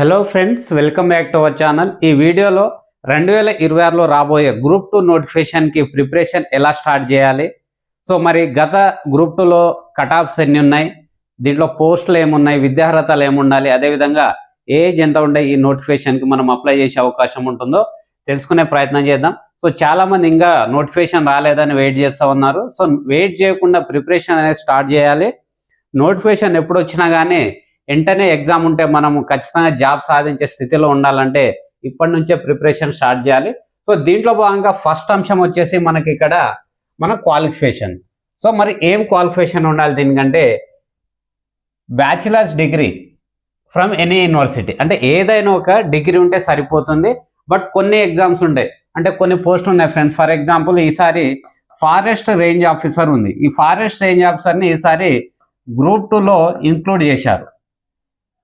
Hello friends welcome back to our channel ఈ వీడియోలో రెండు వేల ఇరవై ఆరులో రాబోయే గ్రూప్ టూ నోటిఫికేషన్కి ప్రిపరేషన్ ఎలా స్టార్ట్ చేయాలి? సో మరి గత గ్రూప్ టూలో కటాప్స్ ఎన్ని ఉన్నాయి? దీంట్లో పోస్టులు ఏమున్నాయి? విద్యార్హతలు ఏముండాలి? అదేవిధంగా ఏజ్ ఎంత ఉండే? ఈ నోటిఫికేషన్కి మనం అప్లై చేసే అవకాశం ఉంటుందో తెలుసుకునే ప్రయత్నం చేద్దాం. సో చాలా మంది ఇంకా నోటిఫికేషన్ రాలేదని వెయిట్ చేస్తూ ఉన్నారు. సో వెయిట్ చేయకుండా ప్రిపరేషన్ అనేది స్టార్ట్ చేయాలి. నోటిఫికేషన్ ఎప్పుడు వచ్చినా కానీ వెంటనే ఎగ్జామ్ ఉంటే మనం ఖచ్చితంగా జాబ్ సాధించే స్థితిలో ఉండాలంటే ఇప్పటి నుంచే ప్రిపరేషన్ స్టార్ట్ చేయాలి. సో దీంట్లో భాగంగా ఫస్ట్ అంశం వచ్చేసి మనకి ఇక్కడ మన క్వాలిఫికేషన్ సో మరి ఏం క్వాలిఫికేషన్ ఉండాలి దీనికంటే bachelor's degree from any university అంటే ఏదైనా ఒక డిగ్రీ ఉంటే సరిపోతుంది బట్ కొన్ని ఎగ్జామ్స్ ఉంటాయి అంటే కొన్ని పోస్టులు ఉన్నాయి ఫ్రెండ్స్ ఫర్ ఎగ్జాంపుల్ ఈసారి ఫారెస్ట్ రేంజ్ ఆఫీసర్ ఉంది. ఈ ఫారెస్ట్ రేంజ్ ఆఫీసర్ని ఈసారి గ్రూప్ టూలో ఇంక్లూడ్ చేశారు.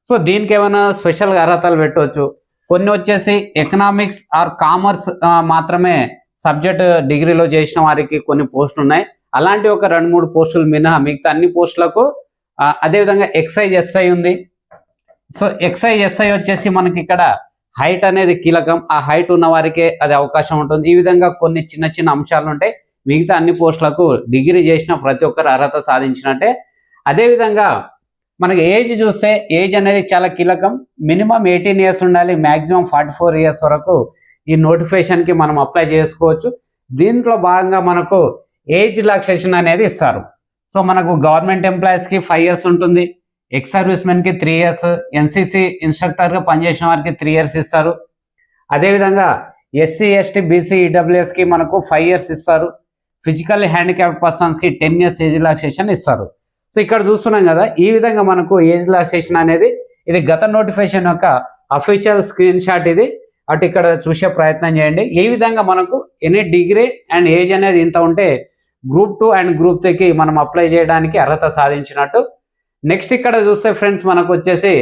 సో దీనికి ఏమైనా స్పెషల్గా అర్హతలు పెట్టవచ్చు కొన్ని వచ్చేసి ఎకనామిక్స్ ఆర్ కామర్స్ మాత్రమే సబ్జెక్ట్ డిగ్రీలో చేసిన వారికి కొన్ని పోస్టులు ఉన్నాయి. అలాంటి ఒక రెండు మూడు పోస్టులు మినహా మిగతా అన్ని పోస్టులకు అదేవిధంగా ఎక్సైజ్ ఎస్ఐ ఉంది. సో ఎక్సైజ్ ఎస్ఐ వచ్చేసి మనకి ఇక్కడ హైట్ అనేది కీలకం. ఆ హైట్ ఉన్న వారికే అది అవకాశం ఉంటుంది. ఈ విధంగా కొన్ని చిన్న చిన్న అంశాలు ఉంటాయి మిగతా అన్ని పోస్టులకు డిగ్రీ చేసిన ప్రతి ఒక్కరు అర్హత సాధించినట్టే. అదేవిధంగా మనకి ఏజ్ చూస్తే ఏజ్ అనేది చాలా కీలకం. మినిమం ఎయిటీన్ ఇయర్స్ ఉండాలి మ్యాక్సిమం ఫార్టీ ఫోర్ ఇయర్స్ వరకు ఈ నోటిఫికేషన్కి మనం అప్లై చేసుకోవచ్చు. దీంట్లో భాగంగా మనకు ఏజ్ రిలాక్సేషన్ అనేది ఇస్తారు. సో మనకు గవర్నమెంట్ ఎంప్లాయీస్కి ఫైవ్ ఇయర్స్ ఉంటుంది. ఎక్స్ సర్వీస్మెన్కి త్రీ ఇయర్స్ ఎన్సీసీ ఇన్స్ట్రక్టర్గా పనిచేసిన వారికి త్రీ ఇయర్స్ ఇస్తారు. అదేవిధంగా ఎస్సీ ఎస్టీ బీసీ ఈడబ్ల్యూఎస్కి మనకు ఫైవ్ ఇయర్స్ ఇస్తారు. ఫిజికల్ హ్యాండిక్యాప్ పర్సన్స్కి టెన్ ఇయర్స్ ఏజ్ రిలాక్సేషన్ ఇస్తారు. సో ఇక్కడ చూస్తున్నాం కదా ఈ విధంగా మనకు ఏజ్ రిలాక్సేషన్ అనేది ఇది గత నోటిఫికేషన్ యొక్క అఫీషియల్ స్క్రీన్ షాట్ ఇది. అటు ఇక్కడ చూసే ప్రయత్నం చేయండి. ఈ విధంగా మనకు ఎనీ డిగ్రీ అండ్ ఏజ్ అనేది ఇంత ఉంటే గ్రూప్ టూ అండ్ గ్రూప్ త్రీకి మనం అప్లై చేయడానికి అర్హత సాధించినట్టు. నెక్స్ట్ ఇక్కడ చూస్తే ఫ్రెండ్స్ మనకు వచ్చేసి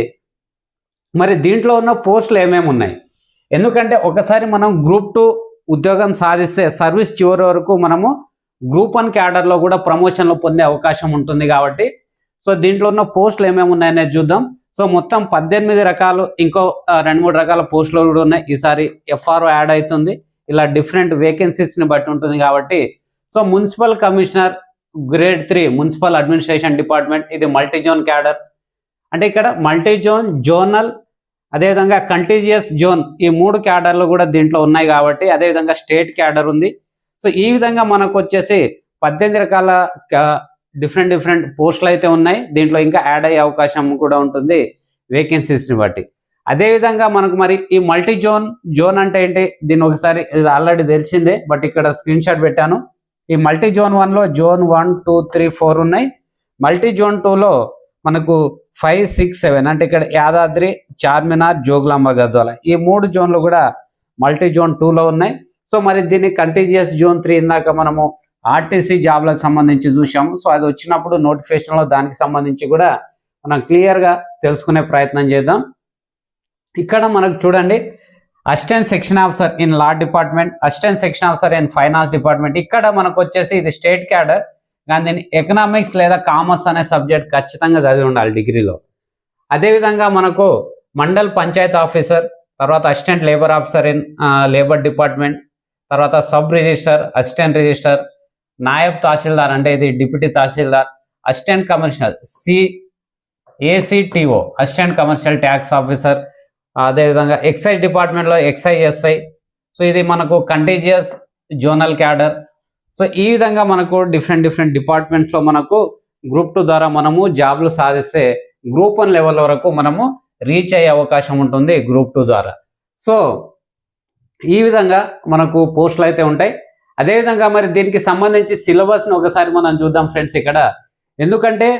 మరి దీంట్లో ఉన్న పోస్టులు ఏమేమి ఉన్నాయి? ఎందుకంటే ఒకసారి మనం గ్రూప్ టూ ఉద్యోగం సాధిస్తే సర్వీస్ చివరి వరకు మనము గ్రూప్ వన్ క్యాడర్లో కూడా ప్రమోషన్లు పొందే అవకాశం ఉంటుంది కాబట్టి సో దీంట్లో ఉన్న పోస్టులు ఏమేమి ఉన్నాయనేది చూద్దాం. సో మొత్తం పద్దెనిమిది రకాలు ఇంకో రెండు మూడు రకాల పోస్టులు కూడా ఉన్నాయి. ఈసారి ఎఫ్ఆర్ఓ యాడ్ అవుతుంది. ఇలా డిఫరెంట్ వేకెన్సీస్ని బట్టి ఉంటుంది కాబట్టి so municipal commissioner grade three municipal administration department ఇది మల్టీ జోన్ క్యాడర్. అంటే ఇక్కడ మల్టీ జోన్ జోనల్ అదేవిధంగా కంటీజియస్ జోన్ ఈ మూడు క్యాడర్లు కూడా దీంట్లో ఉన్నాయి కాబట్టి అదేవిధంగా స్టేట్ క్యాడర్ ఉంది. సో ఈ విధంగా మనకు వచ్చేసి పద్దెనిమిది రకాల డిఫరెంట్ డిఫరెంట్ పోస్టులు అయితే ఉన్నాయి. దీంట్లో ఇంకా యాడ్ అయ్యే అవకాశం కూడా ఉంటుంది వేకెన్సీస్ని బట్టి. అదేవిధంగా మనకు మరి ఈ మల్టీ జోన్ జోన్ అంటే ఏంటి? దీన్ని ఒకసారి ఇది ఆల్రెడీ తెలిసిందే బట్ ఇక్కడ స్క్రీన్ షాట్ పెట్టాను. ఈ మల్టీ జోన్ వన్లో zone one two three four ఉన్నాయి. మల్టీ జోన్ టూలో మనకు ఫైవ్ సిక్స్ సెవెన్ అంటే ఇక్కడ యాదాద్రి చార్మినార్ జోగులాంబ గద్వాల. ఈ మూడు జోన్లు కూడా మల్టీ జోన్ టూలో ఉన్నాయి. సో మరి దీన్ని కంటీజియస్ జోన్ త్రీ ఇందాక మనము ఆర్టీసీ జాబ్లకు సంబంధించి చూసాము సో అది వచ్చినప్పుడు నోటిఫికేషన్లో దానికి సంబంధించి కూడా మనం క్లియర్గా తెలుసుకునే ప్రయత్నం చేద్దాం. ఇక్కడ మనకు చూడండి assistant section officer in law department assistant section officer in finance department ఇక్కడ మనకు వచ్చేసి ఇది స్టేట్ క్యాడర్ కానీ దీన్ని ఎకనామిక్స్ లేదా కామర్స్ అనే సబ్జెక్ట్ ఖచ్చితంగా చదివి ఉండాలి డిగ్రీలో అదేవిధంగా మనకు మండల్ పంచాయత్ ఆఫీసర్ తర్వాత assistant labour officer in labour department తర్వాత sub register assistant register naib tahsildar అంటే ఇది deputy tahsildar assistant commercial C ACTO assistant commercial tax officer అదేవిధంగా ఎక్సైజ్ డిపార్ట్మెంట్లో ఎక్సైఎస్ఐ సో ఇది మనకు కంటీజియస్ జోనల్ క్యాడర్. సో ఈ విధంగా మనకు డిఫరెంట్ డిఫరెంట్ డిపార్ట్మెంట్స్లో మనకు గ్రూప్ టూ ద్వారా మనము జాబ్లు సాధిస్తే గ్రూప్ వన్ లెవెల్ వరకు మనము రీచ్ అయ్యే అవకాశం ఉంటుంది గ్రూప్ టూ ద్వారా. సో ఈ విధంగా మనకు పోస్టులు అయితే ఉంటాయి. అదేవిధంగా మరి దీనికి సంబంధించి సిలబస్ని ఒకసారి మనం చూద్దాం ఫ్రెండ్స్ ఇక్కడ. ఎందుకంటే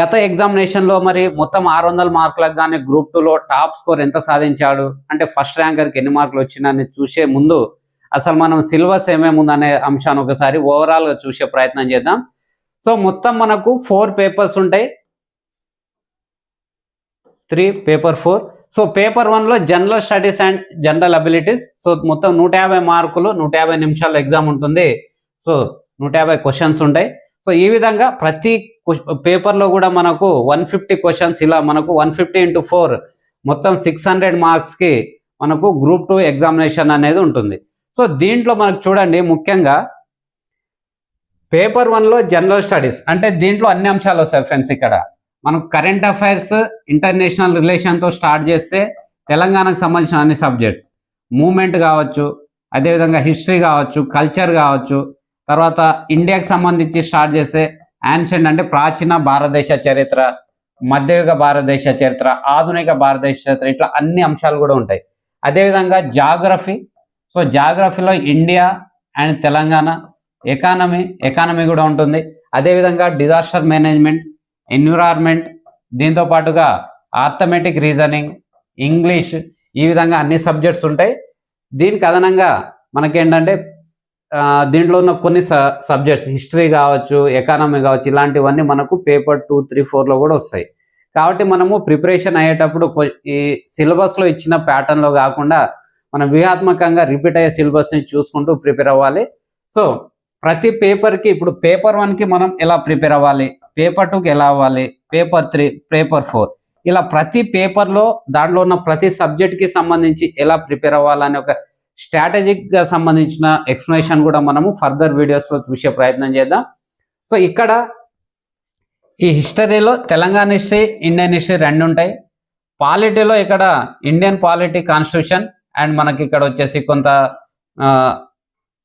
గత ఎగ్జామినేషన్లో మరి మొత్తం ఆరు వందల మార్కులకు కానీ గ్రూప్ టూలో టాప్ స్కోర్ ఎంత సాధించాడు? అంటే ఫస్ట్ ర్యాంకర్కి ఎన్ని మార్కులు వచ్చిందని చూసే ముందు అసలు మనం సిలబస్ ఏమేమి ఉందనే అంశాన్ని ఒకసారి ఓవరాల్గా చూసే ప్రయత్నం చేద్దాం. సో మొత్తం మనకు ఫోర్ పేపర్స్ ఉంటాయి. Three paper four. So paper వన్లో general studies and general abilities so మొత్తం నూట యాభై మార్కులు నూట యాభై నిమిషాల ఎగ్జామ్ ఉంటుంది. సో నూట యాభై క్వశ్చన్స్ ఉంటాయి. సో ఈ విధంగా ప్రతి పేపర్లో కూడా మనకు వన్ ఫిఫ్టీ క్వశ్చన్స్ ఇలా మనకు వన్ ఫిఫ్టీ ఇంటూ ఫోర్ మొత్తం సిక్స్ హండ్రెడ్ మార్క్స్కి మనకు గ్రూప్ టూ ఎగ్జామినేషన్ అనేది ఉంటుంది. సో దీంట్లో మనకు చూడండి ముఖ్యంగా పేపర్ వన్లో జనరల్ స్టడీస్ అంటే దీంట్లో అన్ని అంశాలు వస్తాయి ఫ్రెండ్స్ ఇక్కడ. మనం కరెంట్ అఫైర్స్ ఇంటర్నేషనల్ రిలేషన్తో స్టార్ట్ చేస్తే తెలంగాణకు సంబంధించిన అన్ని సబ్జెక్ట్స్ మూమెంట్ కావచ్చు అదేవిధంగా హిస్టరీ కావచ్చు కల్చర్ కావచ్చు తర్వాత ఇండియాకి సంబంధించి స్టార్ట్ చేస్తే యాన్షియంట్ అంటే ప్రాచీన భారతదేశ చరిత్ర మధ్యయుగ భారతదేశ చరిత్ర ఆధునిక భారతదేశ చరిత్ర ఇట్లా అన్ని అంశాలు కూడా ఉంటాయి. అదేవిధంగా geography so జాగ్రఫీలో India and Telangana economy economy కూడా ఉంటుంది. అదేవిధంగా డిజాస్టర్ మేనేజ్మెంట్ ఎన్విరాన్మెంట్ దీంతో పాటుగా ఆర్థమెటిక్ రీజనింగ్ ఇంగ్లీష్ ఈ విధంగా అన్ని సబ్జెక్ట్స్ ఉంటాయి. దీనికి అదనంగా మనకేంటంటే దీంట్లో ఉన్న కొన్ని సబ్జెక్ట్స్ హిస్టరీ కావచ్చు ఎకానమీ కావచ్చు ఇలాంటివన్నీ మనకు పేపర్ టూ త్రీ ఫోర్లో కూడా వస్తాయి. కాబట్టి మనము ప్రిపరేషన్ అయ్యేటప్పుడు ఈ సిలబస్లో ఇచ్చిన ప్యాటర్న్లో కాకుండా మనం వ్యూహాత్మకంగా రిపీట్ అయ్యే సిలబస్ని చూసుకుంటూ ప్రిపేర్ అవ్వాలి. సో ప్రతి పేపర్కి ఇప్పుడు పేపర్ వన్కి మనం ఎలా ప్రిపేర్ అవ్వాలి? పేపర్ టూకి ఎలా అవ్వాలి? Paper three paper four. ఇలా ప్రతి పేపర్లో దాంట్లో ఉన్న ప్రతి సబ్జెక్ట్కి సంబంధించి ఎలా ప్రిపేర్ అవ్వాలని ఒక స్ట్రాటజిక్గా సంబంధించిన ఎక్స్ప్లెనేషన్ కూడా మనము ఫర్దర్ వీడియోస్లో చూసే ప్రయత్నం చేద్దాం. సో ఇక్కడ ఈ హిస్టరీలో తెలంగాణ హిస్టరీ ఇండియన్ హిస్టరీ రెండు ఉంటాయి. పాలిటీలో ఇక్కడ ఇండియన్ పాలిటీ కాన్స్టిట్యూషన్ అండ్ మనకి ఇక్కడ వచ్చేసి కొంత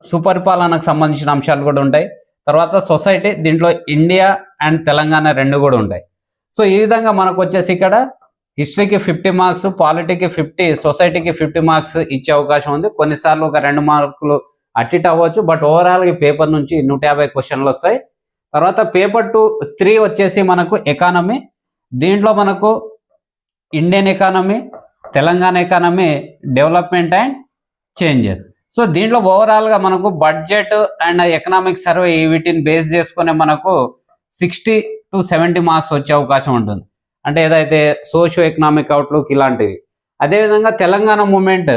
సుపరిపాలనకు సంబంధించిన అంశాలు కూడా ఉంటాయి. తర్వాత సొసైటీ దీంట్లో ఇండియా అండ్ తెలంగాణ రెండు కూడా ఉంటాయి. సో ఈ విధంగా మనకు వచ్చేసి ఇక్కడ హిస్టరీకి ఫిఫ్టీ మార్క్స్ పాలిటీకి ఫిఫ్టీ సొసైటీకి ఫిఫ్టీ మార్క్స్ ఇచ్చే అవకాశం ఉంది. కొన్నిసార్లు ఒక రెండు మార్కులు అటు అవ్వచ్చు బట్ ఓవరాల్ ఈ పేపర్ నుంచి నూట యాభై క్వశ్చన్లు వస్తాయి. తర్వాత పేపర్ టూ త్రీ వచ్చేసి మనకు ఎకానమీ. దీంట్లో మనకు Indian economy Telangana economy development and changes. So దీంట్లో ఓవరాల్గా మనకు బడ్జెట్ అండ్ ఎకనామిక్ సర్వే వీటిని బేస్ చేసుకునే మనకు సిక్స్టీ టు సెవెంటీ మార్క్స్ వచ్చే అవకాశం ఉంటుంది. అంటే ఏదైతే సోషియో ఎకనామిక్ అవుట్లుక్ ఇలాంటివి అదేవిధంగా తెలంగాణ మూమెంట్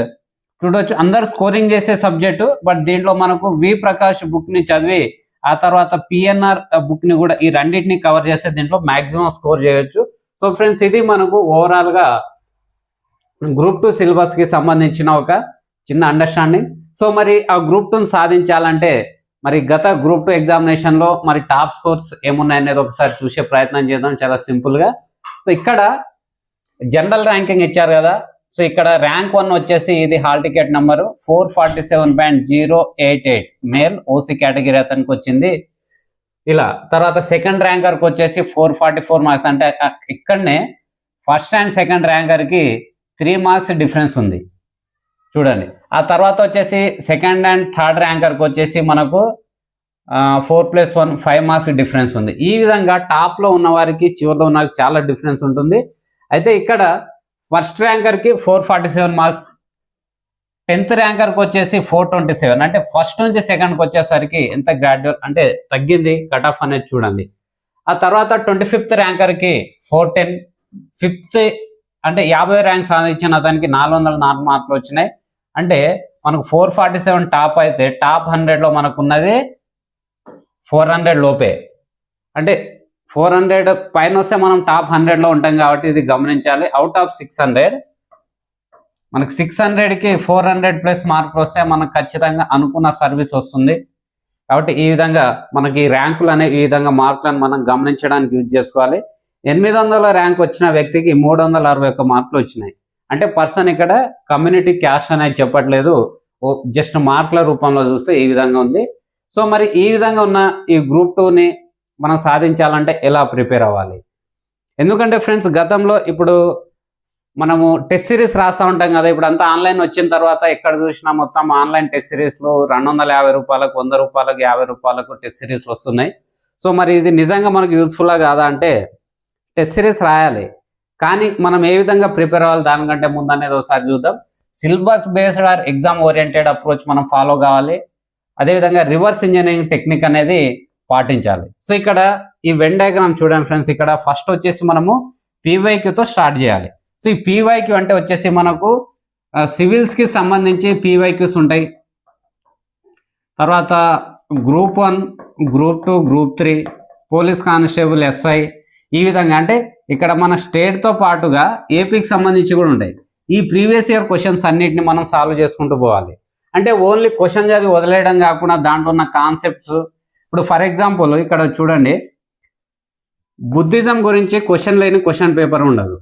చూడొచ్చు అందరు స్కోరింగ్ చేసే సబ్జెక్టు బట్ దీంట్లో మనకు వి ప్రకాష్ బుక్ని చదివి ఆ తర్వాత పిఎన్ఆర్ బుక్ని కూడా ఈ రెండింటిని కవర్ చేస్తే దీంట్లో మాక్సిమం స్కోర్ చేయొచ్చు. సో ఫ్రెండ్స్ ఇది మనకు ఓవరాల్గా గ్రూప్ టూ సిలబస్కి సంబంధించిన ఒక చిన్న అండర్స్టాండింగ్ సో మరి ఆ గ్రూప్ టూని సాధించాలంటే మరి గత గ్రూప్ టూ ఎగ్జామినేషన్లో మరి టాప్ స్కోర్స్ ఏమున్నాయి అనేది ఒకసారి చూసే ప్రయత్నం చేద్దాం చాలా సింపుల్గా. సో ఇక్కడ జనరల్ ర్యాంకింగ్ ఇచ్చారు కదా. సో ఇక్కడ ర్యాంక్ వన్ వచ్చేసి ఇది hall ticket number four forty seven point zero eight eight. Male OC category అతనికి వచ్చింది. ఇలా తర్వాత సెకండ్ ర్యాంకర్కి వచ్చేసి ఫోర్ ఫార్టీ ఫోర్ మార్క్స్. అంటే ఇక్కడనే ఫస్ట్ అండ్ సెకండ్ ర్యాంకర్కి త్రీ మార్క్స్ డిఫరెన్స్ ఉంది. చూడండి. ఆ తర్వాత వచ్చేసి సెకండ్ అండ్ థర్డ్ ర్యాంకర్కి వచ్చేసి మనకు four plus one five marks difference ఉంది. ఈ విధంగా టాప్లో ఉన్న వారికి చివరిలో ఉన్న వారికి చాలా డిఫరెన్స్ ఉంటుంది. అయితే ఇక్కడ first ర్యాంకర్కి four forty seven marks tenth ర్యాంకర్కి వచ్చేసి ఫోర్ ట్వంటీ సెవెన్ అంటే ఫస్ట్ నుంచి సెకండ్కి వచ్చేసరికి ఎంత గ్రాడ్యువల్ అంటే తగ్గింది కట్ ఆఫ్ అనేది చూడండి. ఆ తర్వాత ట్వంటీ ఫిఫ్త్ ర్యాంకర్కి ఫోర్ టెన్ ఫిఫ్త్ అంటే యాభై ర్యాంక్ సాధించిన అతనికి నాలుగు వందల నాలుగు మార్కులు వచ్చినాయి. అంటే మనకు ఫోర్ ఫార్టీ సెవెన్ టాప్ అయితే టాప్ హండ్రెడ్లో మనకు ఉన్నది ఫోర్ హండ్రెడ్ లోపే. అంటే ఫోర్ హండ్రెడ్ పైన వస్తే మనం టాప్ హండ్రెడ్లో ఉంటాం కాబట్టి ఇది గమనించాలి. అవుట్ ఆఫ్ సిక్స్ హండ్రెడ్ మనకు సిక్స్ హండ్రెడ్కి ఫోర్ హండ్రెడ్ ప్లస్ మార్కులు వస్తే మనకు ఖచ్చితంగా అనుకున్న సర్వీస్ వస్తుంది. కాబట్టి ఈ విధంగా మనకి ర్యాంకులు అనేవి ఈ విధంగా మార్కులను మనం గమనించడానికి యూజ్ చేసుకోవాలి. ఎనిమిది వందల ర్యాంక్ వచ్చిన వ్యక్తికి మూడు వందల అరవై ఒక్క మార్కులు వచ్చినాయి. అంటే పర్సన్ ఇక్కడ కమ్యూనిటీ క్యాష్ అనేది చెప్పట్లేదు. జస్ట్ మార్కుల రూపంలో చూస్తే ఈ విధంగా ఉంది. సో మరి ఈ విధంగా ఉన్న ఈ గ్రూప్ టూని మనం సాధించాలంటే ఎలా ప్రిపేర్ అవ్వాలి? ఎందుకంటే ఫ్రెండ్స్ గతంలో ఇప్పుడు మనము టెస్ట్ సిరీస్ రాస్తూ ఉంటాం కదా ఇప్పుడు అంతా ఆన్లైన్ వచ్చిన తర్వాత ఎక్కడ చూసినా మొత్తం ఆన్లైన్ టెస్ట్ సిరీస్లో రెండు వందల యాభై రూపాయలకు వంద రూపాయలకు యాభై రూపాయలకు టెస్ట్ సిరీస్లు వస్తున్నాయి. సో మరి ఇది నిజంగా మనకు యూస్ఫుల్లా కాదా అంటే టెస్ట్ సిరీస్ రాయాలి. కానీ మనం ఏ విధంగా ప్రిపేర్ అవ్వాలి దానికంటే ముందు అనేది ఒకసారి చూద్దాం. Syllabus based or exam oriented approach మనం ఫాలో కావాలి. అదేవిధంగా రివర్స్ ఇంజనీరింగ్ టెక్నిక్ అనేది పాటించాలి. సో ఇక్కడ ఈ వెన్ డయాగ్రామ్ చూడండి ఫ్రెండ్స్ ఇక్కడ ఫస్ట్ వచ్చేసి మనము పీవైక్యూతో స్టార్ట్ చేయాలి. సో ఈ పీవైక్యూ అంటే వచ్చేసి మనకు సివిల్స్కి సంబంధించి పీవైక్యూస్ ఉంటాయి. తర్వాత group one group two group three police constable SI ఈ విధంగా అంటే ఇక్కడ మన స్టేట్తో పాటుగా ఏపీకి సంబంధించి కూడా ఉంటాయి. ఈ ప్రీవియస్ ఇయర్ క్వశ్చన్స్ అన్నిటిని మనం సాల్వ్ చేసుకుంటూ పోవాలి. అంటే ఓన్లీ క్వశ్చన్ చదివి వదిలేయడం కాకుండా దాంట్లో ఉన్న కాన్సెప్ట్స్ ఇప్పుడు ఫర్ ఎగ్జాంపుల్ ఇక్కడ చూడండి. బుద్ధిజం గురించి క్వశ్చన్ లేని క్వశ్చన్ పేపర్ ఉండదు.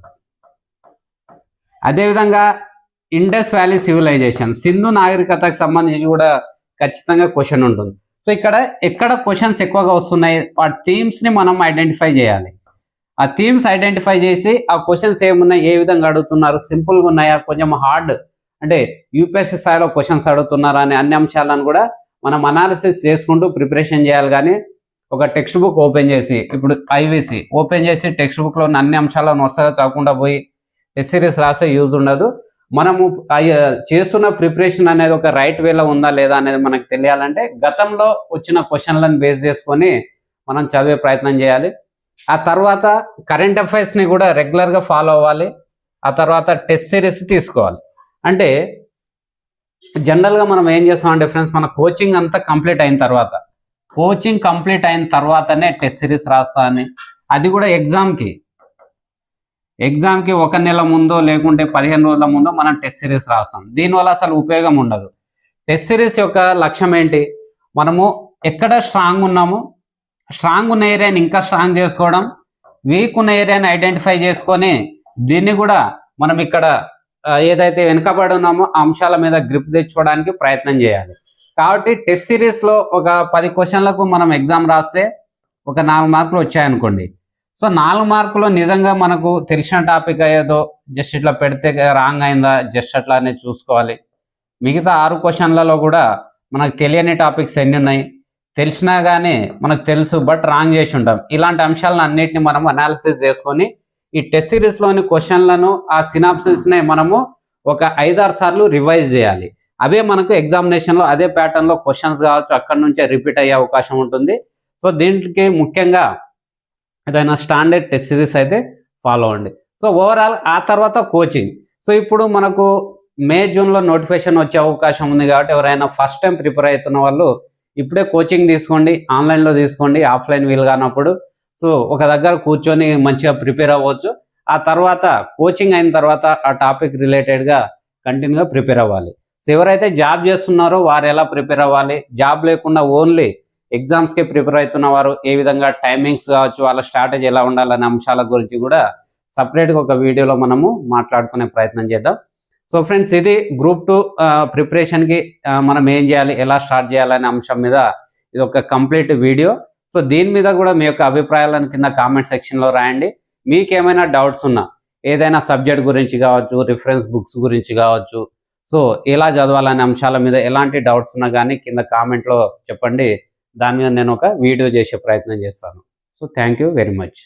అదేవిధంగా ఇండస్ వ్యాలీ సివిలైజేషన్ సింధు నాగరికతకు సంబంధించి కూడా ఖచ్చితంగా క్వశ్చన్ ఉంటుంది. సో ఇక్కడ ఎక్కడ క్వశ్చన్స్ ఎక్కువగా వస్తున్నాయి వాటి థీమ్స్ని మనం ఐడెంటిఫై చేయాలి. ఆ థీమ్స్ ఐడెంటిఫై చేసి ఆ క్వశ్చన్స్ ఏమున్నాయి ఏ విధంగా అడుగుతున్నారు సింపుల్గా ఉన్నాయా కొంచెం హార్డ్ అంటే యూపీఎస్సీ స్థాయిలో క్వశ్చన్స్ అడుగుతున్నారా అనే అన్ని అంశాలను కూడా మనం అనాలిసిస్ చేసుకుంటూ ప్రిపరేషన్ చేయాలి. కానీ ఒక టెక్స్ట్ బుక్ ఓపెన్ చేసి ఇప్పుడు ఐవీసీ ఓపెన్ చేసి టెక్స్ట్ బుక్లో ఉన్న అన్ని అంశాలను వరుసగా చదవకుండా పోయి టెస్ట్ సిరీస్ రాసే యూజ్ ఉండదు. మనము చేస్తున్న ప్రిపరేషన్ అనేది ఒక రైట్ వేలో ఉందా లేదా అనేది మనకు తెలియాలంటే గతంలో వచ్చిన క్వశ్చన్లను బేస్ చేసుకొని మనం చదివే ప్రయత్నం చేయాలి. ఆ తర్వాత కరెంట్ అఫైర్స్ని కూడా రెగ్యులర్గా ఫాలో అవ్వాలి. ఆ తర్వాత టెస్ట్ సిరీస్ తీసుకోవాలి. అంటే జనరల్గా మనం ఏం చేస్తామంటే ఫ్రెండ్స్ మన కోచింగ్ అంతా కంప్లీట్ అయిన తర్వాత కోచింగ్ కంప్లీట్ అయిన తర్వాతనే టెస్ట్ సిరీస్ రాస్తా అని. అది కూడా ఎగ్జామ్కి ఎగ్జామ్కి ఒక నెల ముందో లేకుంటే పదిహేను రోజుల ముందో మనం టెస్ట్ సిరీస్ రాస్తాం. దీనివల్ల అసలు ఉపయోగం ఉండదు. టెస్ట్ సిరీస్ యొక్క లక్ష్యం ఏంటి? మనము ఎక్కడ స్ట్రాంగ్ ఉన్నామో స్ట్రాంగ్ ఉన్న ఏరియాని ఇంకా స్ట్రాంగ్ చేసుకోవడం వీక్ ఉన్న ఏరియాని ఐడెంటిఫై చేసుకొని దీన్ని కూడా మనం ఇక్కడ ఏదైతే వెనుకబడి ఉన్నామో అంశాల మీద గ్రిప్ తెచ్చుకోవడానికి ప్రయత్నం చేయాలి. కాబట్టి టెస్ట్ సిరీస్లో ఒక పది క్వశ్చన్లకు మనం ఎగ్జామ్ రాస్తే ఒక నాలుగు మార్కులు వచ్చాయనుకోండి. సో నాలుగు మార్కులు నిజంగా మనకు తెలిసిన టాపిక్ ఏదో జస్ట్ ఇట్లా పెడితే రాంగ్ అయిందా జస్ట్ అట్లా చూసుకోవాలి. మిగతా ఆరు క్వశ్చన్లలో కూడా మనకు తెలియని టాపిక్స్ ఎన్ని ఉన్నాయి తెలిసినా కానీ మనకు తెలుసు బట్ రాంగ్ చేసి ఉంటాం. ఇలాంటి అంశాలను అన్నిటిని మనం అనాలిసిస్ చేసుకొని ఈ టెస్ట్ సిరీస్లోని క్వశ్చన్లను ఆ సినాప్సిస్ని మనము ఒక ఐదారు సార్లు రివైజ్ చేయాలి. అవే మనకు ఎగ్జామినేషన్లో అదే ప్యాటర్న్లో క్వశ్చన్స్ కావచ్చు అక్కడ నుంచే రిపీట్ అయ్యే అవకాశం ఉంటుంది. సో దీనికి ముఖ్యంగా ఏదైనా స్టాండర్డ్ టెస్ట్ సిరీస్ అయితే ఫాలో అవ్వండి సో ఓవరాల్ ఆ తర్వాత కోచింగ్ సో ఇప్పుడు మనకు మే జూన్లో నోటిఫికేషన్ వచ్చే అవకాశం ఉంది కాబట్టి ఎవరైనా ఫస్ట్ టైం ప్రిపేర్ అవుతున్న వాళ్ళు ఇప్పుడే కోచింగ్ తీసుకోండి ఆన్లైన్లో తీసుకోండి ఆఫ్లైన్ వీలు కానప్పుడు. సో ఒక దగ్గర కూర్చొని మంచిగా ప్రిపేర్ అవ్వచ్చు. ఆ తర్వాత కోచింగ్ అయిన తర్వాత ఆ టాపిక్ రిలేటెడ్గా కంటిన్యూగా ప్రిపేర్ అవ్వాలి. సో ఎవరైతే జాబ్ చేస్తున్నారో వారు ఎలా ప్రిపేర్ అవ్వాలి? జాబ్ లేకుండా ఓన్లీ ఎగ్జామ్స్కే ప్రిపేర్ అవుతున్న వారు ఏ విధంగా టైమింగ్స్ కావచ్చు వాళ్ళ స్ట్రాటజీ ఎలా ఉండాలనే అంశాల గురించి కూడా సపరేట్గా ఒక వీడియోలో మనము మాట్లాడుకునే ప్రయత్నం చేద్దాం. సో ఫ్రెండ్స్ ఇది గ్రూప్ టూ ప్రిపరేషన్కి మనం ఏం చేయాలి ఎలా స్టార్ట్ చేయాలనే అంశం మీద ఇది ఒక కంప్లీట్ వీడియో సో దీని మీద కూడా మీ యొక్క అభిప్రాయాలను కింద కామెంట్ సెక్షన్లో రాయండి. మీకేమైనా డౌట్స్ ఉన్నా ఏదైనా సబ్జెక్ట్ గురించి కావచ్చు రిఫరెన్స్ బుక్స్ గురించి కావచ్చు సో ఎలా చదవాలనే అంశాల మీద ఎలాంటి డౌట్స్ ఉన్నా కానీ కింద కామెంట్లో చెప్పండి. దాని మీద నేను ఒక వీడియో చేసే ప్రయత్నం చేస్తాను. So thank you very much